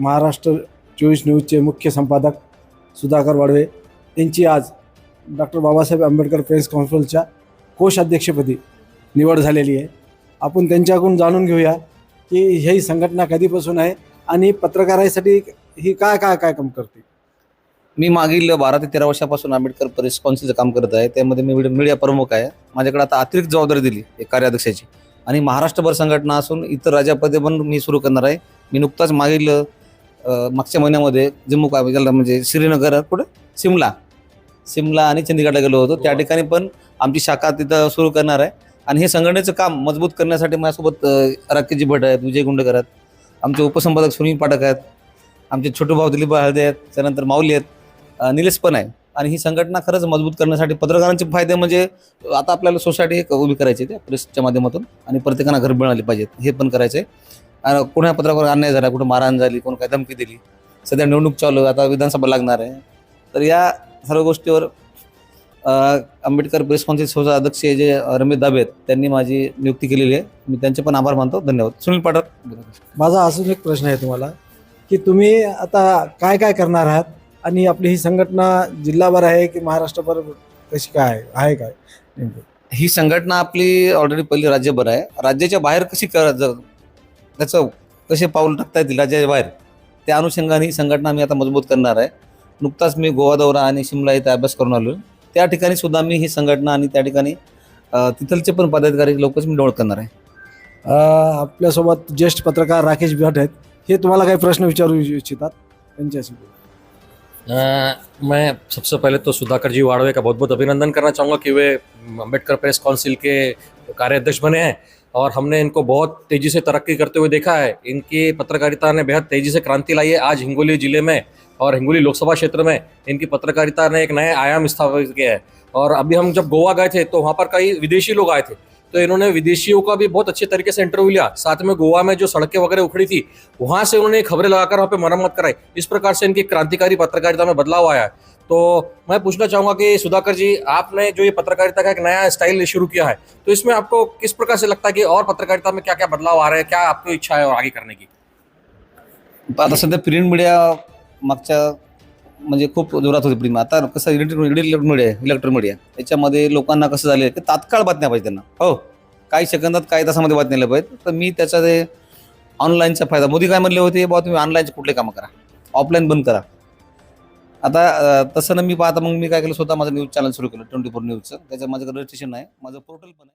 महाराष्ट्र चोवीस न्यूजचे मुख्य संपादक सुधाकर वाडवे यांची आज डॉक्टर बाबासाहेब आंबेडकर प्रेस कॉन्फरन्सच्या कोषाध्यक्षपदी निवड झालेली आहे. आपण त्यांच्याकडून जाणून घेऊया की ही संघटना कधीपासून आहे आणि पत्रकारासाठी ही काय काय काय काम करते? मी मागील बारा ते तेरा वर्षापासून आंबेडकर प्रेस कॉन्सिलचं काम करत आहे. त्यामध्ये मी मीडिया मीडिया प्रमुख आहे. माझ्याकडे आता अतिरिक्त जबाबदारी दिली एक कार्याध्यक्षाची. आणि महाराष्ट्रभर संघटना असून इतर राज्यामध्ये पण मी सुरू करणार आहे. मी नुकताच मागील मागच्या महिन्यामध्ये जम्मू काश्मीरला म्हणजे श्रीनगर कुठं? सिमला सिमला आणि चंदीगडला गेलो होतो. त्या ठिकाणी पण आमची शाखा तिथं सुरू करणार आहे. आणि हे संघटनेचं काम मजबूत करण्यासाठी माझ्यासोबत राकेशजी भट आहेत विजय गुंडेकर आहेत आमचे उपसंपादक सुनील पाठक आहेत. आमचे छोटे भाऊ दिलीप हळदे आहेत. त्यानंतर माऊली आहेत. निलेश पण आहे. आणि ही संघटना खरंच मजबूत करण्यासाठी पत्रकारांचे फायदे म्हणजे आता आपल्याला सोसायटी उभी करायची त्या प्रेसच्या माध्यमातून. आणि प्रत्येकांना घर मिळाली पाहिजेत. हे पण करायचं आहे कोणा पत्रकार अन्याय झाला कुठं मारहाण झाली कोण काय धमकी दिली सध्या निवडणूक चालू आता विधानसभा लागणार आहे. तर या सर्व गोष्टीवर आंबेडकर प्रेस काउन्सिल संस्था अध्यक्ष जे रमेश दाबे आहेत त्यांनी माझी नियुक्ती केलेली आहे. मी त्यांचे पण आभार मानतो. धन्यवाद. सुनील पाठक. माझा अजून एक प्रश्न आहे तुम्हाला की तुम्ही आता काय काय करणार आहात? आणि आपली ही संघटना जिल्हाभर आहे की महाराष्ट्रभर कशी काय आहे? काय? ही संघटना आपली ऑलरेडी पहिली राज्यभर आहे. राज्याच्या बाहेर कशी कर त्याचं कसे पाऊल टाकता येतील राज्याच्या बाहेर त्या अनुषंगाने ही संघटना मी आता मजबूत करणार आहे. नुकताच मी गोवा दौरा आणि शिमला इथे अभ्यास करून आलो त्या ठिकाणी सुद्धा मी ही संघटना आणि त्या ठिकाणी तिथलचे पण पदाधिकारी लोकच मी निवड करणार आहे. आपल्यासोबत ज्येष्ठ पत्रकार राकेश भट आहेत. हे तुम्हाला काही प्रश्न विचारू इच्छितात? त्यांच्याशी. अ, मैं सबसे पहले तो सुधाकर जी वाड़वे का बहुत बहुत अभिनंदन करना चाहूँगा कि वे अम्बेडकर प्रेस काउंसिल के कार्याध्यक्ष बने हैं। और हमने इनको बहुत तेज़ी से तरक्की करते हुए देखा है। इनकी पत्रकारिता ने बेहद तेज़ी से क्रांति लाई है आज हिंगोली ज़िले में और हिंगोली लोकसभा क्षेत्र में इनकी पत्रकारिता ने एक नए आयाम स्थापित किया है। और अभी हम जब गोवा गए थे तो वहाँ पर कई विदेशी लोग आए थे। तो इन्होंने विदेशियों का भी बहुत अच्छे तरीके से इंटरव्यू लिया। साथ में गोवा में जो सड़कें वगैरह उखड़ी थी, वहाँ से उन्होंने खबरें लगाकर वहाँ पे मरम्मत कराई। इस प्रकार से इनकी क्रांतिकारी पत्रकारिता में बदलाव आया है। तो मैं पूछना चाहूँगा कि सुधाकर जी, आपने जो ये पत्रकारिता का एक नया स्टाइल शुरू किया है तो इसमें आपको किस प्रकार से लगता है कि और पत्रकारिता में क्या क्या बदलाव आ रहे हैं, क्या आपकी इच्छा है और आगे करने की? आता सध्या प्रिंट मीडिया मागच्या म्हणजे खूप जोरात होती प्रिंट आता कसं electric electric media electronic media याच्यामध्ये लोकांना कसं झालं की तात्काळ बातम्या पाहिजे त्यांना. हो काही सेकंदात काही तासामध्ये बातम्या आल्या पाहिजेत. तर मी त्याचा ते ऑनलाईनचा फायदा. मोदी काय म्हणले होते बाबा तुम्ही ऑनलाईनचे कुठले कामं करा? ऑफलाईन बंद करा. आता तसं ना मी पाहता मग मी काय केलं स्वतः माझं न्यूज चॅनल सुरू केलं ट्वेंटी फोर न्यूजचं. त्याचं माझं रजिस्ट्रेशन आहे माझं पोर्टल पण आहे.